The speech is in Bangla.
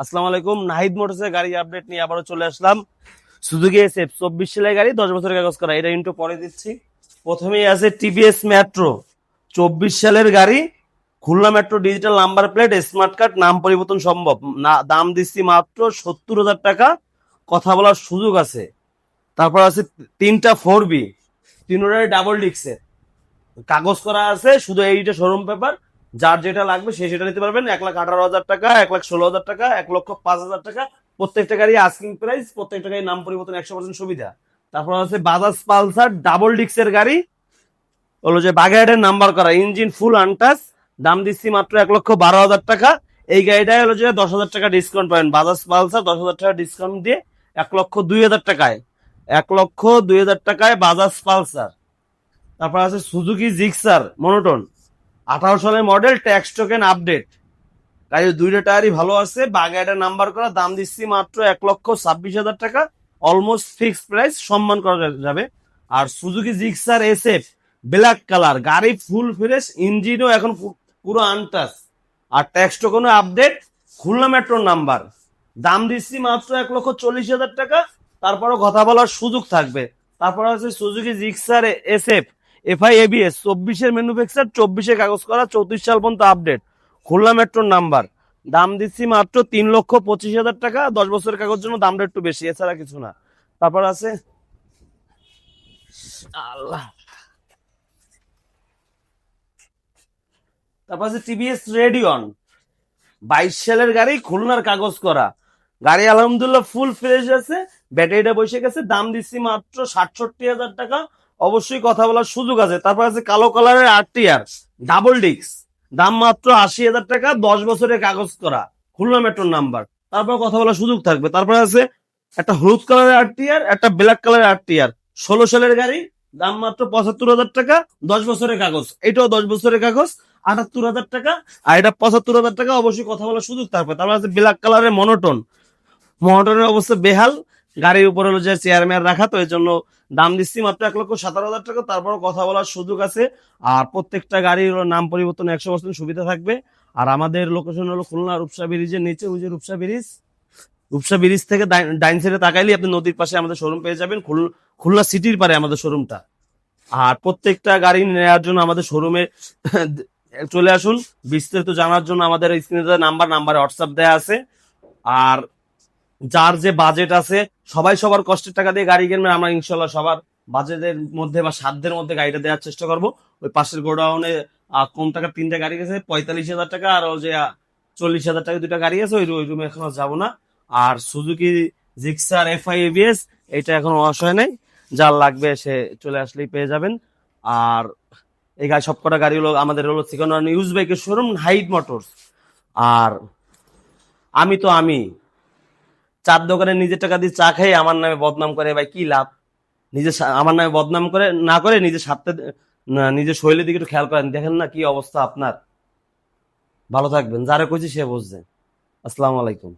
আসসালামু আলাইকুম, নাহিদ মোটরসের গাড়ি আপডেট নিয়ে আবারও চলে আসলাম। সুজুকি এসএফ চব্বিশ সালের গাড়ি, দশ বছরের কাগজ করা। এটা ইন্টু পরে দিচ্ছি। প্রথমেই আছে টিভিএস মেট্রো চব্বিশ সালের গাড়ি। Khulna metro digital number plate smart card নাম পরিবর্তন সম্ভব। না, দাম দিচ্ছি মাত্র সত্তর হাজার টাকা। কথা বলার সুযোগ আছে। তারপর আছে তিনটা ফোর বি তিনটাই ডাবল ডিক্সের কাগজ করা আছে, শুধু এইটা শোরুম পেপার যার যেটা লাগবে সে সেটা নিতে পারবেন। এক লাখ আঠারো হাজার টাকা, এক লাখ ষোলো হাজার টাকা, এক লক্ষ পাঁচ হাজার টাকা। প্রত্যেকটা গাড়ি আস্কিং প্রাইস প্রত্যেকটা গাড়ি নাম পরিবর্তন একশো পার্সেন্ট সুবিধা। তারপর আছে বাজাজ পালসার ডাবল ডিক্সের গাড়ি। হলো যে বাগেরহাটের নাম্বার করা ইঞ্জিন ফুল আনটাস দাম দিচ্ছি মাত্র এক লক্ষ বারো হাজার টাকা। এই গাড়িটায় হলো যে দশ হাজার টাকা ডিসকাউন্ট পাবেন। বাজাজ পালসার দশ হাজার টাকা ডিসকাউন্ট দিয়ে এক লক্ষ দুই হাজার টাকায়। এক লক্ষ দুই হাজার টাকায় বাজাজ পালসার তারপর আছে সুজুকি জিক্সার মনোটন আঠারো সালের মডেল ট্যাক্স টোকেন আপডেট গাড়ি দুইটা টায়ারই ভালো আছে। বাগেটের নাম্বার করা, দাম দিচ্ছি মাত্র এক লক্ষ ছাব্বিশ হাজার টাকা। অলমোস্ট ফিক্সড প্রাইস সম্মান করা যাবে। আর Suzuki Gixxer SF black colour গাড়ি ফুল ফ্রেশ ইঞ্জিনও এখন পুরো আনটাস আর ট্যাক্স টোকেনও আপডেট খুলনা মেট্রোর নাম্বার দাম দিচ্ছি মাত্র এক লক্ষ চল্লিশ হাজার টাকা। তারপরও কথা বলার সুযোগ থাকবে। তারপর আছে Suzuki Gixxer SF FI ABS চব্বিশের ম্যানুফ্যাকচার চব্বিশে কাগজ করা চৌত্রিশ সাল পর্যন্ত আপডেট খুলনা মেট্রোর নাম্বার দাম দিচ্ছি মাত্র তিন লক্ষ পঁচিশ হাজার টাকা। দশ বছরের কাগজ জন্য দামটা একটু বেশি, এছাড়া কিছু না। তারপর আছে আল্লাহ। তারপর আছে টিভিএস রেডিয়ন বাইশ সালের গাড়ি, খুলনার কাগজ করা। গাড়ি আলহামদুলিল্লাহ ফুল ফ্রেশ আছে ব্যাটারিটা বসে গেছে। দাম দিচ্ছি মাত্র ষাটষট্টি হাজার টাকা। অবশ্যই কথা বলার সুযোগ আছে। তারপর আছে কালো কালারের আরটিআর ডাবল ডিক্স দাম মাত্র আশি হাজার টাকা, দশ বছরের কাগজ করা। খুলনা মেট্রোর নাম্বার তারপর কথা বলার সুযোগ থাকবে। তারপর আছে একটা হলুদ কালারের আরটিআর একটা ব্ল্যাক কালারের আরটিআর ষোলো সালের গাড়ি, দাম মাত্র পঁচাত্তর হাজার টাকা, দশ বছরের কাগজ। এটাও দশ বছরের কাগজ, আটাত্তর হাজার টাকা। আর এটা পঁচাত্তর হাজার টাকা, অবশ্যই কথা বলার সুযোগ থাকবে। তারপর আছে ব্ল্যাক কালারের মনোটন মনোটনের অবস্থা বেহাল। গাড়ির উপর হলো যে চেয়ারম্যান রাখা, তো এই জন্য দাম দিচ্ছি মাত্র এক লক্ষ সাতারো হাজার টাকা। তারপর কথা বলার সুযোগ আছে। আর প্রত্যেকটা গাড়ির নাম পরিবর্তন একশো পার্সেন্ট সুবিধা থাকবে। আর আমাদের লোকেশন হলো খুলনা রূপসা ব্রিজের নিচে, ওই যে রূপসা ব্রিজ। রূপসা ব্রিজ থেকে ডাইন- সাইডে তাকাইলে আপনি নদীর পাশে আমাদের শোরুম পেয়ে যাবেন। খুলনা সিটির পারে আমাদের শোরুমটা আর প্রত্যেকটা গাড়ি নেওয়ার জন্য আমাদের শোরুমে চলে আসুন। বিস্তারিত জানার জন্য আমাদের স্ক্রিনে নাম্বার নাম্বারে হোয়াটসঅ্যাপ দেওয়া আছে। আর যার যে বাজেট আছে, সবাই সবার কষ্টের টাকা দিয়ে গাড়ি কিনবে, আমরা ইনশাল্লাহ সবার বাজেটের মধ্যে বা সাধ্যের মধ্যে গাড়িটা দেওয়ার চেষ্টা করব। ওই পাশের গোডাউনে কম টাকা তিনটা গাড়ি গেছে, পঁয়তাল্লিশ হাজার টাকা, আর যে চল্লিশ হাজার টাকা দুটা গাড়ি আছে, ওই ওই রুমে এখন যাব না। আর সুজুকি জিক্সার এফআই এবিএস এটা এখন অসহায় নাই, যার লাগবে সে চলে আসলেই পেয়ে যাবেন। আর এই গাড়ি সবকটা গাড়ি হলো, আমাদের হলো সেকেন্ড ইউজ বাইকের শোরুম হাইট মোটরস আর আমি তো আমি চার দোকানে নিজের টাকা দিয়ে চা খেয়ে আমার নামে বদনাম করে, ভাই, কি লাভ? নিজের আমার নামে বদনাম করে, না করে নিজের স্বার্থে নিজের শৈলীর দিকে একটু খেয়াল করেন। দেখেন না কি অবস্থা আপনার। ভালো থাকবেন। যারা কইছি সে বুঝছে। আসসালামু আলাইকুম।